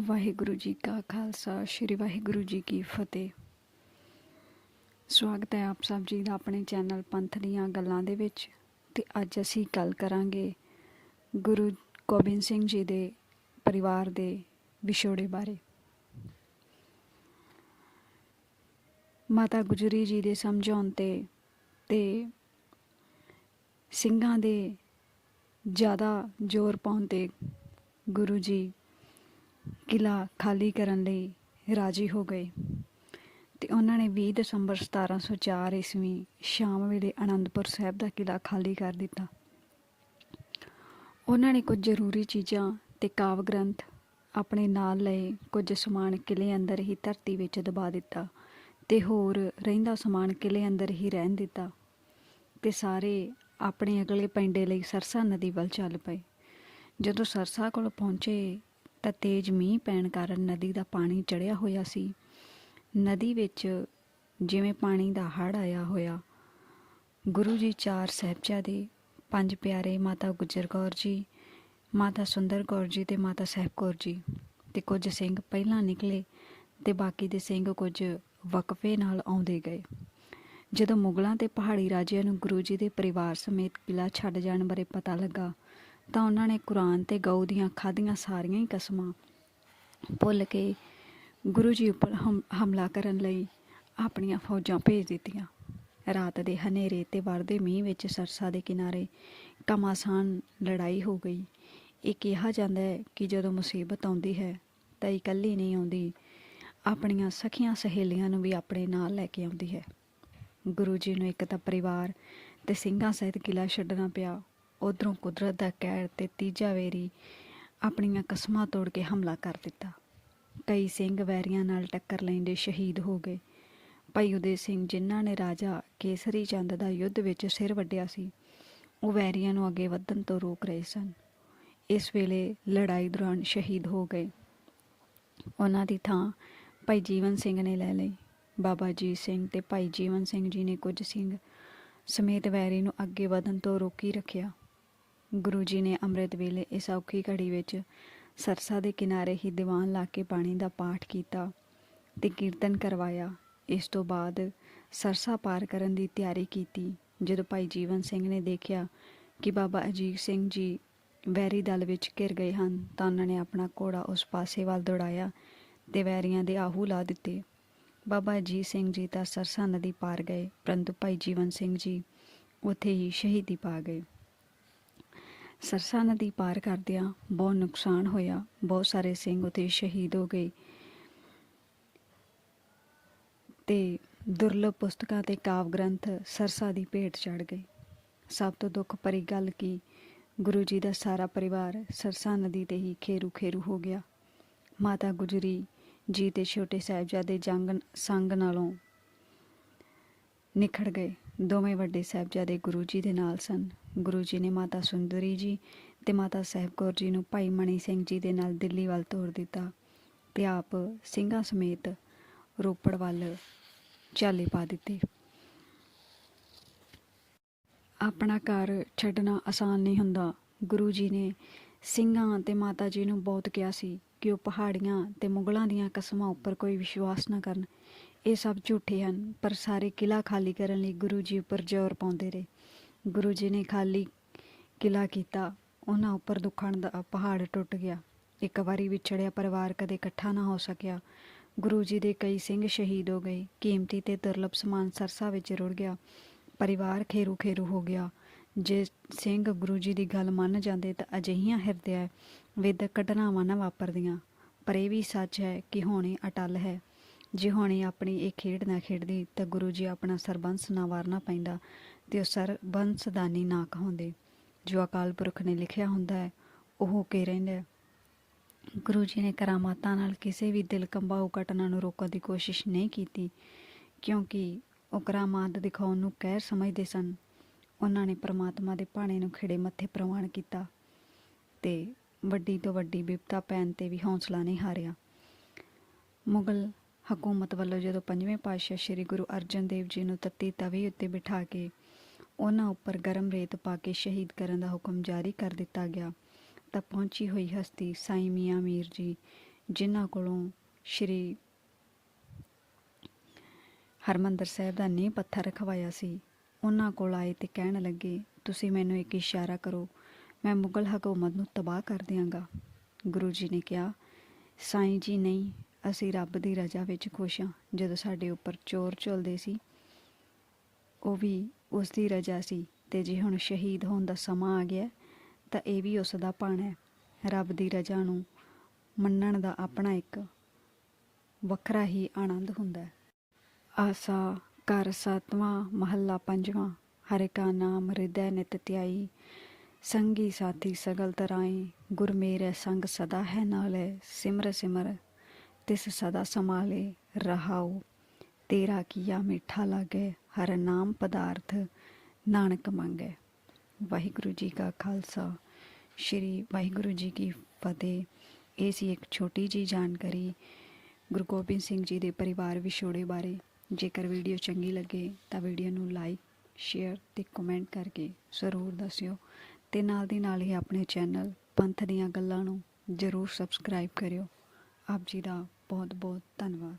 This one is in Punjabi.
ਵਾਹਿਗੁਰੂ ਜੀ ਕਾ ਖਾਲਸਾ, ਸ੍ਰੀ ਵਾਹਿਗੁਰੂ ਜੀ ਕੀ ਫਤਿਹ। ਸਵਾਗਤ ਹੈ ਆਪ ਸਭ ਜੀ ਦਾ ਆਪਣੇ ਚੈਨਲ ਪੰਥ ਦੀਆਂ ਗੱਲਾਂ ਦੇ ਵਿੱਚ। ਤੇ ਅੱਜ ਅਸੀਂ ਗੱਲ ਕਰਾਂਗੇ ਗੁਰੂ ਗੋਬਿੰਦ ਸਿੰਘ ਜੀ ਦੇ ਪਰਿਵਾਰ ਦੇ ਵਿਛੋੜੇ ਬਾਰੇ। ਮਾਤਾ ਗੁਜਰੀ ਜੀ ਦੇ ਸਮਝਾਉਣ ਤੇ ਤੇ ਸਿੰਘਾਂ ਦੇ ਜ਼ਿਆਦਾ ਜ਼ੋਰ ਪਾਉਣ ਤੇ ਗੁਰੂ ਜੀ ਕਿਲਾ ਖਾਲੀ ਕਰਨ ਲਈ ਰਾਜੀ ਹੋ ਗਏ ਤੇ ਉਹਨਾਂ ਨੇ 20 ਦਸੰਬਰ 1704 ਈਸਵੀ ਸ਼ਾਮ ਵੇਲੇ ਆਨੰਦਪੁਰ ਸਾਹਿਬ ਦਾ ਕਿਲਾ ਖਾਲੀ ਕਰ ਦਿੱਤਾ। ਉਹਨਾਂ ਨੇ ਕੁਝ ਜ਼ਰੂਰੀ ਚੀਜ਼ਾਂ ਤੇ ਕਾਵ ਗ੍ਰੰਥ ਆਪਣੇ ਨਾਲ ਲਏ, ਕੁਝ ਸਮਾਨ ਕਿਲੇ ਅੰਦਰ ਹੀ ਧਰਤੀ ਵਿੱਚ ਦਬਾ ਦਿੱਤਾ ਤੇ ਹੋਰ ਰਹਿੰਦਾ ਸਮਾਨ ਕਿਲੇ ਅੰਦਰ ਹੀ ਰਹਿਣ ਦਿੱਤਾ ਤੇ ਸਾਰੇ ਆਪਣੇ ਅਗਲੇ ਪਿੰਡੇ ਲਈ ਸਰਸਾ ਨਦੀ ਵੱਲ ਚੱਲ ਪਏ। ਜਦੋਂ ਸਰਸਾ ਕੋਲ ਪਹੁੰਚੇ ਤਾਂ ਤੇਜ਼ ਮੀਂਹ ਪੈਣ ਕਾਰਨ ਨਦੀ ਦਾ ਪਾਣੀ ਚੜਿਆ ਹੋਇਆ ਸੀ। ਨਦੀ ਵਿੱਚ ਜਿਵੇਂ ਪਾਣੀ ਦਾ ਹੜ੍ਹ ਆਇਆ ਹੋਇਆ। ਗੁਰੂ ਜੀ ਚਾਰ ਸਾਹਿਬਜ਼ਾਦੇ, ਪੰਜ ਪਿਆਰੇ ਮਾਤਾ ਗੁਜਰ ਕੌਰ ਜੀ, ਮਾਤਾ ਸੁੰਦਰ ਕੌਰ ਜੀ ਤੇ ਮਾਤਾ ਸਾਹਿਬ ਕੌਰ ਜੀ ਤੇ ਕੁਝ ਸਿੰਘ ਪਹਿਲਾਂ ਨਿਕਲੇ ਤੇ ਬਾਕੀ ਦੇ ਸਿੰਘ ਕੁਝ ਵਕਫੇ ਨਾਲ ਆਉਂਦੇ ਗਏ। ਜਦੋਂ ਮੁਗਲਾਂ ਤੇ ਪਹਾੜੀ ਰਾਜਿਆਂ ਨੂੰ ਗੁਰੂ ਜੀ ਦੇ ਪਰਿਵਾਰ ਸਮੇਤ ਕਿਲਾ ਛੱਡ ਜਾਣ ਬਾਰੇ ਪਤਾ ਲੱਗਾ ਤਾਂ ਉਹਨਾਂ ਨੇ ਕੁਰਾਨ ਤੇ ਗਊ ਦੀਆਂ ਖਾਧੀਆਂ ਸਾਰੀਆਂ ਹੀ ਕਸਮਾਂ ਭੁੱਲ ਕੇ ਗੁਰੂ ਜੀ ਉੱਪਰ ਹਮ- ਹਮਲਾ ਕਰਨ ਲਈ ਆਪਣੀਆਂ ਫੌਜਾਂ ਭੇਜ ਦਿੱਤੀਆਂ। ਰਾਤ ਦੇ ਹਨੇਰੇ ਤੇ ਵਰਦੇ ਮੀਂਹ ਵਿੱਚ ਸਰਸਾ ਦੇ ਕਿਨਾਰੇ ਕਮਾਸਾਨ ਲੜਾਈ ਹੋ ਗਈ। ਇਹ ਕਿਹਾ ਜਾਂਦਾ ਹੈ ਕਿ ਜਦੋਂ ਮੁਸੀਬਤ ਆਉਂਦੀ ਹੈ ਤਾਂ ਇਕੱਲੀ ਨਹੀਂ ਆਉਂਦੀ, ਆਪਣੀਆਂ ਸਖੀਆਂ ਸਹੇਲੀਆਂ ਨੂੰ ਵੀ ਆਪਣੇ ਨਾਲ ਲੈ ਕੇ ਆਉਂਦੀ ਹੈ। ਗੁਰੂ ਜੀ ਨੂੰ ਇੱਕ ਤਾਂ ਪਰਿਵਾਰ ਤੇ ਸਿੰਘਾਂ ਸਹਿਤ ਕਿਲਾ ਛੱਡਣਾ ਪਿਆ। ਉਧਰੋਂ ਕੁਦਰਤ ਦਾ ਕਹਿਰ ਤੇ ਤੀਜਾ ਵੇਰੀ ਆਪਣੀਆਂ ਕਸਮਾਂ ਤੋੜ ਕੇ ਹਮਲਾ ਕਰ ਦਿੱਤਾ। ਕਈ ਸਿੰਘ ਵੈਰੀਆਂ ਨਾਲ ਟੱਕਰ ਲੈਂਦੇ ਸ਼ਹੀਦ ਹੋ ਗਏ। ਭਾਈ ਉਦੇ ਸਿੰਘ ਜਿਨ੍ਹਾਂ ਨੇ ਰਾਜਾ ਕੇਸਰੀ ਚੰਦ ਦਾ ਯੁੱਧ ਵਿੱਚ ਸਿਰ ਵੱਢਿਆ ਸੀ, ਉਹ ਵੈਰੀਆਂ ਨੂੰ ਅੱਗੇ ਵਧਣ ਤੋਂ ਰੋਕ ਰਹੇ ਸਨ। ਇਸ ਵੇਲੇ ਲੜਾਈ ਦੌਰਾਨ ਸ਼ਹੀਦ ਹੋ ਗਏ। ਉਹਨਾਂ ਦੀ ਥਾਂ ਭਾਈ ਜੀਵਨ ਸਿੰਘ ਨੇ ਲੈ ਲਈ। ਬਾਬਾ ਜੀ ਸਿੰਘ ਤੇ ਭਾਈ ਜੀਵਨ ਸਿੰਘ ਜੀ ਨੇ ਕੁਝ ਸਿੰਘ ਸਮੇਤ ਵੈਰੀ ਨੂੰ ਅੱਗੇ ਵਧਣ ਤੋਂ ਰੋਕੀ ਰੱਖਿਆ। ਗੁਰੂ ਜੀ ਨੇ ਅੰਮ੍ਰਿਤ ਵੇਲੇ ਇਸ ਔਖੀ ਘੜੀ ਵਿੱਚ ਸਰਸਾ ਦੇ ਕਿਨਾਰੇ ਹੀ ਦੀਵਾਨ ਲਾ ਕੇ ਪਾਣੀ ਦਾ ਪਾਠ ਕੀਤਾ ਤੇ ਕੀਰਤਨ ਕਰਵਾਇਆ। ਇਸ ਤੋਂ ਬਾਅਦ ਸਰਸਾ ਪਾਰ ਕਰਨ ਦੀ ਤਿਆਰੀ ਕੀਤੀ। ਜਦੋਂ ਭਾਈ ਜੀਵਨ ਸਿੰਘ ਨੇ ਦੇਖਿਆ ਕਿ ਬਾਬਾ ਅਜੀਤ ਸਿੰਘ ਜੀ ਵੈਰੀ ਦਲ ਵਿੱਚ ਘਿਰ ਗਏ ਹਨ, ਤਾਂ ਉਹਨਾਂ ਨੇ ਆਪਣਾ ਘੋੜਾ ਉਸ ਪਾਸੇ ਵੱਲ ਦੌੜਾਇਆ ਤੇ ਵੈਰੀਆਂ ਦੇ ਆਹੂ ਲਾ ਦਿੱਤੇ। ਬਾਬਾ ਅਜੀਤ ਸਿੰਘ ਜੀ ਤਾਂ ਸਰਸਾ ਨਦੀ ਪਾਰ ਗਏ, ਪਰੰਤੂ ਭਾਈ ਜੀਵਨ ਸਿੰਘ ਜੀ ਉੱਥੇ ਹੀ ਸ਼ਹੀਦੀ ਪਾ ਗਏ। ਸਰਸਾ ਨਦੀ ਪਾਰ ਕਰਦਿਆਂ ਬਹੁਤ ਨੁਕਸਾਨ ਹੋਇਆ। ਬਹੁਤ ਸਾਰੇ ਸਿੰਘ ਉਥੇ ਸ਼ਹੀਦ ਹੋ ਗਏ। ਤੇ ਦੁਰਲਭ ਪੁਸਤਕਾਂ ਤੇ ਕਾਵ ਗ੍ਰੰਥ ਸਰਸਾ ਦੀ ਭੇਟ ਚੜ ਗਏ। ਸਭ ਤੋਂ ਦੁੱਖ ਭਰੀ ਗੱਲ ਕੀ ਗੁਰੂ ਜੀ ਦਾ ਸਾਰਾ ਪਰਿਵਾਰ ਸਰਸਾ ਨਦੀ ਤੇ ਹੀ ਖੇਰੂ ਖੇਰੂ ਹੋ ਗਿਆ। ਮਾਤਾ ਗੁਜਰੀ ਜੀ ਤੇ ਛੋਟੇ ਸਾਹਿਬਜ਼ਾਦੇ ਜੰਗ ਸੰਗ ਨਾਲੋਂ ਨਿਖੜ ਗਏ। ਦੋਵੇਂ ਵੱਡੇ ਸਾਹਿਬਜ਼ਾਦੇ ਗੁਰੂ ਜੀ ਦੇ ਨਾਲ ਸਨ। ਗੁਰੂ ਜੀ ਨੇ ਮਾਤਾ ਸੁੰਦਰੀ ਜੀ ਤੇ ਮਾਤਾ ਸਾਹਿਬ ਕੌਰ ਜੀ ਨੂੰ ਭਾਈ ਮਣੀ ਸਿੰਘ ਜੀ ਦੇ ਨਾਲ ਦਿੱਲੀ ਵੱਲ ਤੋਰ ਦਿੱਤਾ ਤੇ ਆਪ ਸਿੰਘਾਂ ਸਮੇਤ ਰੋਪੜ ਵੱਲ ਚਾਲੇ ਪਾ ਦਿੱਤੇ। ਆਪਣਾ ਘਰ ਛੱਡਣਾ ਆਸਾਨ ਨਹੀਂ ਹੁੰਦਾ। ਗੁਰੂ ਜੀ ਨੇ ਸਿੰਘਾਂ ਤੇ ਮਾਤਾ ਜੀ ਨੂੰ ਬਹੁਤ ਕਿਹਾ ਸੀ ਕਿ ਉਹ ਪਹਾੜੀਆਂ ਤੇ ਮੁਗਲਾਂ ਦੀਆਂ ਕਸਮਾਂ ਉੱਪਰ ਕੋਈ ਵਿਸ਼ਵਾਸ ਨਾ ਕਰਨ। ਇਹ ਸਭ ਝੂਠੇ ਹਨ, ਪਰ ਸਾਰੇ ਕਿਲਾ ਖਾਲੀ ਕਰਨ ਲਈ ਗੁਰੂ ਜੀ ਉੱਪਰ ਜ਼ੋਰ ਪਾਉਂਦੇ ਰਹੇ। ਗੁਰੂ ਜੀ ਨੇ ਖਾਲੀ ਕਿਲਾ ਕੀਤਾ, ਉਹਨਾਂ ਉੱਪਰ ਦੁੱਖਾਂ ਦਾ ਪਹਾੜ ਟੁੱਟ ਗਿਆ। ਇੱਕ ਵਾਰੀ ਵਿਛੜਿਆ ਪਰਿਵਾਰ ਕਦੇ ਇਕੱਠਾ ਨਾ ਹੋ ਸਕਿਆ। ਗੁਰੂ ਜੀ ਦੇ ਕਈ ਸਿੰਘ ਸ਼ਹੀਦ ਹੋ ਗਏ। ਕੀਮਤੀ ਤੇ ਦੁਰਲਭ ਸਮਾਨ ਸਰਸਾ ਵਿੱਚ ਰੁੜ ਗਿਆ। ਪਰਿਵਾਰ ਖੇਰੂ ਖੇਰੂ ਹੋ ਗਿਆ। ਜੇ ਸਿੰਘ ਗੁਰੂ ਜੀ ਦੀ ਗੱਲ ਮੰਨ ਜਾਂਦੇ ਤਾਂ ਅਜਿਹੀਆਂ ਹਿਰਦਿਆ ਵਿਦਕ ਘਟਨਾਵਾਂ ਨਾ ਵਾਪਰਦੀਆਂ। ਪਰ ਇਹ ਵੀ ਸੱਚ ਹੈ ਕਿ ਹੋਣੀ ਅਟਲ ਹੈ। ਜੇ ਹੋਣੀ ਆਪਣੀ ਇਹ ਖੇਡ ਨਾ ਖੇਡਦੀ ਤਾਂ ਗੁਰੂ ਜੀ ਆਪਣਾ ਸਰਬੰਸ ਨਾ ਵਾਰਨਾ ਪੈਂਦਾ। ਤੇ ਉਹ ਸਰਬੰਸ ਦਾਨੀ ਨਾ ਕਹਾਉਂਦੇ। ਜੋ ਅਕਾਲ ਪੁਰਖ ਨੇ ਲਿਖਿਆ ਹੁੰਦਾ ਹੈ, ਉਹ ਕੇ ਰਹਿੰਦਾ ਗੁਰੂ ਜੀ ਨੇ ਕਰਾਮਾਤਾਂ ਨਾਲ ਕਿਸੇ ਵੀ ਦਿਲ ਕੰਬਾਊ ਘਟਨਾ ਨੂੰ ਰੋਕਣ ਦੀ ਕੋਸ਼ਿਸ਼ ਨਹੀਂ ਕੀਤੀ, ਕਿਉਂਕਿ ਉਹ ਕਰਾਮਾਤ ਦਿਖਾਉਣ ਨੂੰ ਕਹਿਰ ਸਮਝਦੇ ਸਨ। ਉਹਨਾਂ ਨੇ ਪ੍ਰਮਾਤਮਾ ਦੇ ਭਾਣੇ ਨੂੰ ਖਿੜੇ ਮੱਥੇ ਪ੍ਰਵਾਨ ਕੀਤਾ ਤੇ ਵੱਡੀ ਤੋਂ ਵੱਡੀ ਵਿਪਤਾ ਪੈਣ ਤੇ ਵੀ ਹੌਸਲਾ ਨਹੀਂ ਹਾਰਿਆ। ਮੁਗਲ ਹਕੂਮਤ ਵੱਲੋਂ ਜਦੋਂ ਪੰਜਵੇਂ ਪਾਤਸ਼ਾਹ ਸ੍ਰੀ ਗੁਰੂ ਅਰਜਨ ਦੇਵ ਜੀ ਨੂੰ ਤੱਤੀ ਤਵੀ ਉੱਤੇ ਬਿਠਾ ਕੇ ਉਹਨਾਂ ਉੱਪਰ ਗਰਮ ਰੇਤ ਪਾ ਕੇ ਸ਼ਹੀਦ ਕਰਨ ਦਾ ਹੁਕਮ ਜਾਰੀ ਕਰ ਦਿੱਤਾ ਗਿਆ। ਤਾਂ ਪਹੁੰਚੀ ਹੋਈ ਹਸਤੀ ਸਾਈਂ ਮੀਆਂ ਮੀਰ ਜੀ, ਜਿਨ੍ਹਾਂ ਕੋਲੋਂ ਸ਼੍ਰੀ ਹਰਮੰਦਰ ਸਾਹਿਬ ਦਾ ਨੀਂਹ ਪੱਥਰ ਰਖਵਾਇਆ ਸੀ, ਉਹਨਾਂ ਕੋਲ ਆਏ ਤੇ ਕਹਿਣ ਲੱਗੇ, ਤੁਸੀਂ ਮੈਨੂੰ ਇੱਕ ਇਸ਼ਾਰਾ ਕਰੋ, ਮੈਂ ਮੁਗਲ ਹਕੂਮਤ ਨੂੰ ਤਬਾਹ ਕਰ ਦਿਆਂਗਾ। ਗੁਰੂ ਜੀ ਨੇ ਕਿਹਾ, ਸਾਈਂ ਜੀ ਨਹੀਂ, ਅਸੀਂ ਰੱਬ ਦੀ ਰਜ਼ਾ ਵਿੱਚ ਖੁਸ਼ ਹਾਂ ਜਦੋਂ ਸਾਡੇ ਉੱਪਰ ਚੋਰ ਝੁਲਦੇ ਸੀ। ਉਹ ਵੀ ਉਸ ਦੀ ਰਜ਼ਾ ਸੀ ਤੇ ਜੇ ਹੁਣ ਸ਼ਹੀਦ ਹੋਣ ਦਾ ਸਮਾਂ ਆ ਗਿਆ, ਤਾਂ ਇਹ ਵੀ ਉਸ ਦਾ ਭਾਣਾ ਹੈ। ਰੱਬ ਦੀ ਰਜ਼ਾ ਨੂੰ ਮੰਨਣ ਦਾ ਆਪਣਾ ਇੱਕ ਵੱਖਰਾ ਹੀ ਆਨੰਦ ਹੁੰਦਾ ਹੈ। ਆਸਾ ਘਰ ਸਤਵਾਂ, ਮਹੱਲਾ ਪੰਜਵਾਂ, ਹਰਿ ਕਾ ਨਾਮ ਹਿਰਦੈ ਨਿਤ ਧਿਆਈ, ਸੰਗੀ ਸਾਥੀ ਸਗਲ ਤਰਾਏ ਗੁਰ ਮੇਰੇ ਸੰਗ ਸਦਾ ਹੈ ਨਾਲੇ, ਸਿਮਰ ਸਿਮਰ, ਤਿਸ ਸਦਾ ਸਮਾਲੇ ਰਹਾਉ। ਤੇਰਾ ਕੀਆ ਮਿੱਠਾ ਲਾਗੇ, ਹਰ ਨਾਮ ਪਦਾਰਥ ਨਾਨਕ ਮੰਗੇ। ਵਾਹਿਗੁਰੂ ਜੀ ਕਾ ਖਾਲਸਾ। ਸ਼੍ਰੀ ਵਾਹਿਗੁਰੂ ਜੀ ਕੀ ਫਤਿਹ। ਇਹ ਸੀ ਇੱਕ ਛੋਟੀ ਜੀ ਜਾਣਕਾਰੀ ਗੁਰੂ ਗੋਬਿੰਦ ਸਿੰਘ ਜੀ ਦੇ ਪਰਿਵਾਰ ਵਿਛੋੜੇ ਬਾਰੇ। ਜੇਕਰ ਵੀਡੀਓ ਚੰਗੀ ਲੱਗੇ ਤਾਂ ਵੀਡੀਓ ਨੂੰ ਲਾਈਕ, ਸ਼ੇਅਰ ਤੇ ਕਮੈਂਟ ਕਰਕੇ ਜ਼ਰੂਰ ਦੱਸਿਓ। ਤੇ ਨਾਲ ਦੀ ਨਾਲ ਹੀ ਆਪਣੇ ਚੈਨਲ ਪੰਥ ਦੀਆਂ ਗੱਲਾਂ ਨੂੰ ਜ਼ਰੂਰ ਸਬਸਕ੍ਰਾਈਬ ਕਰਿਓ। ਆਪ ਜੀ ਦਾ ਬਹੁਤ ਬਹੁਤ ਧੰਨਵਾਦ।